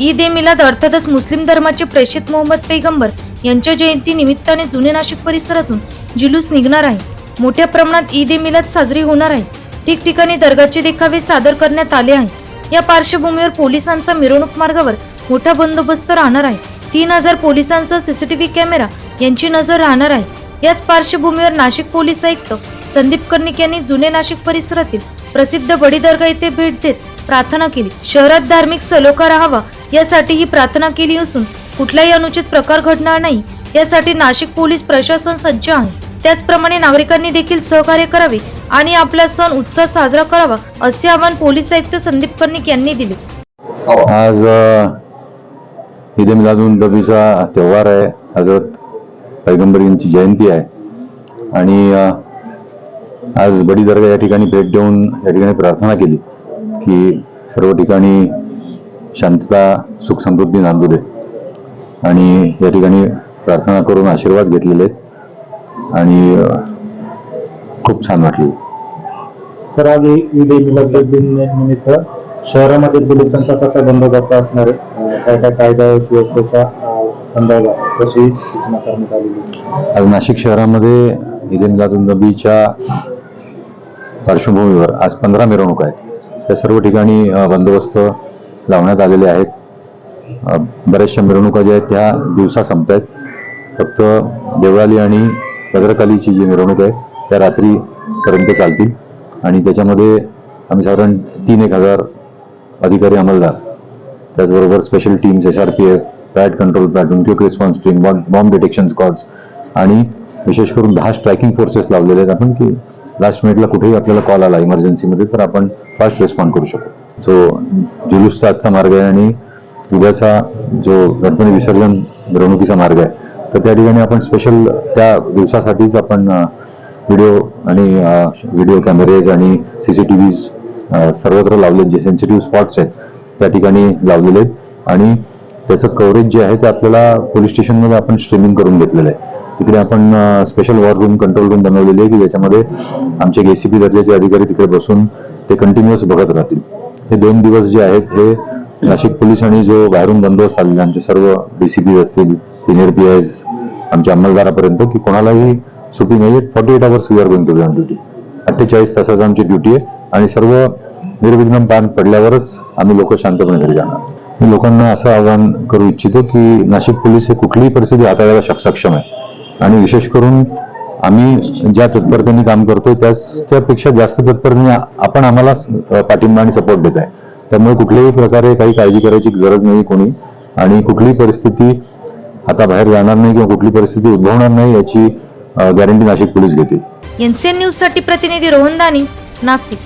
ईद ए मिलाद अर्थातच मुस्लिम धर्माचे प्रेषित मोहम्मद पैगंबर यांच्या जयंती निमित्ताने जुने नाशिक परिसरातून जुलूस निघणार आहे. मोठ्या प्रमाणात ईद ए मिलाद साजरी होणार आहे. ठिकठिकाणी दर्गाचे देखावे सादर करण्यात आले आहे. या पार्श्वभूमीवर पोलिसांचा मिरवणूक मार्गावर मोठा बंदोबस्त राहणार आहे. तीन हजार पोलिसांसह सीसीटीव्ही कॅमेरा यांची नजर राहणार आहे. याच पार्श्वभूमीवर नाशिक पोलीस आयुक्त संदीप कर्णिक यांनी जुने नाशिक परिसरातील प्रसिद्ध बडी दर्गा येथे भेट देत प्रार्थना केली. शहरात धार्मिक सलोखा राहावा यासाठी ही प्रार्थना केली असून कुठलाही अनुचित प्रकार घडणार नाही. यासाठी नाशिक पोलीस प्रशासन सज्ज आहे. त्याचप्रमाणे नागरिकांनी देखील सहकार्य करावे आणि आपला सण उत्साह साजरा करावा असे आवाहन पोलीस आयुक्त संदीप कर्णिक यांनी दिले. आज ईद मिलादुन नबीचा त्योहार आहे. हजरत पैगंबर यांची जयंती आहे. आणि आज बडी दर्गा या ठिकाणी भेट देऊन या ठिकाणी प्रार्थना केली की सर्व ठिकाणी शांतता सुख समृद्धी नांदू दे. आणि या ठिकाणी प्रार्थना करून आशीर्वाद घेतलेले आणि खूप छान वाटले. सर आज ईद मिलाद निमित्त शहरामध्ये पोलिसांचा कसा बंदोबस्त असणार आहे? काय काय कायदा संदर्भात? कशी सूचना करण्यात? आज नाशिक शहरामध्ये ईद मिलादुन नबीच्या पार्श्वभूमीवर आज पंधरा मिरवणूक आहेत. त्या सर्व ठिकाणी बंदोबस्त लावण्यात आलेले आहेत. बऱ्याचशा मिरवणुका ज्या आहेत त्या दिवसा संपत आहेत फक्त देवळाली आणि भद्रकालीची जी मिरवणूक आहे त्या रात्रीपर्यंत चालतील. आणि त्याच्यामध्ये आम्ही साधारण तीन एक हजार अधिकारी अंमलदार. त्याचबरोबर special teams S R P F पॅट control platoon quick response team bomb detection squads आणि विशेष करून दहा स्ट्रायकिंग फोर्सेस लावलेले आहेत. आपण की लास्ट मिनिटला कुठेही आपल्याला कॉल आला इमर्जन्सीमध्ये तर आपण फास्ट रिस्पॉन्ड करू शकतो जो जुलूसचा आजचा मार्ग आहे आणि उद्याचा जो गणपती विसर्जन मिरवणुकीचा मार्ग आहे तर त्या ठिकाणी आपण स्पेशल त्या दिवसासाठीच आपण व्हिडिओ आणि व्हिडिओ कॅमेरेज आणि सी सी टी व्हीज सर्वत्र लावलेत जे सेन्सिटिव्ह स्पॉट्स आहेत त्या ठिकाणी लावलेले आहेत. आणि त्याचं कव्हरेज जे आहे ते आपल्याला पोलीस स्टेशनमध्ये आपण स्ट्रीमिंग करून घेतलेलं आहे. तिकडे आपण special war room control room बनवलेली आहे की ज्याच्यामध्ये आमचे एसीपी दर्जाचे अधिकारी तिकडे बसून ते कंटिन्युअस बघत राहतील. हे दोन दिवस जे आहेत हे नाशिक पोलीस आणि जो बाहेरून बंदोबस्त आलेला आमचे सर्व डीसीपी असतील सिनियर पी आय आमच्या अंमलदारापर्यंत की कोणालाही सुटी नाही forty eight hours we are going to be on duty अठ्ठेचाळीस तासाची आमची ड्युटी आहे. आणि सर्व निर्विघ्न पान पडल्यावरच आम्ही लोक शांतपणे घरी जाणार. मी लोकांना असं आवाहन करू इच्छितो की नाशिक पोलीस हे कुठलीही परिस्थिती हाताळायला सक्षम आहे. आणि विशेष करून आम्ही ज्या तत्परतेने काम करतोय त्याच त्यापेक्षा जास्त तत्परतेने आपण आम्हाला पाठिंबा आणि सपोर्ट देत आहे. त्यामुळे कुठल्याही प्रकारे काही काळजी करायची गरज नाही कोणी. आणि कुठलीही परिस्थिती आता बाहेर जाणार नाही किंवा कुठली परिस्थिती उद्भवणार नाही याची गॅरंटी नाशिक पोलीस घेतील. एनसीएन न्यूजसाठी प्रतिनिधी रोहन दानी नाशिक.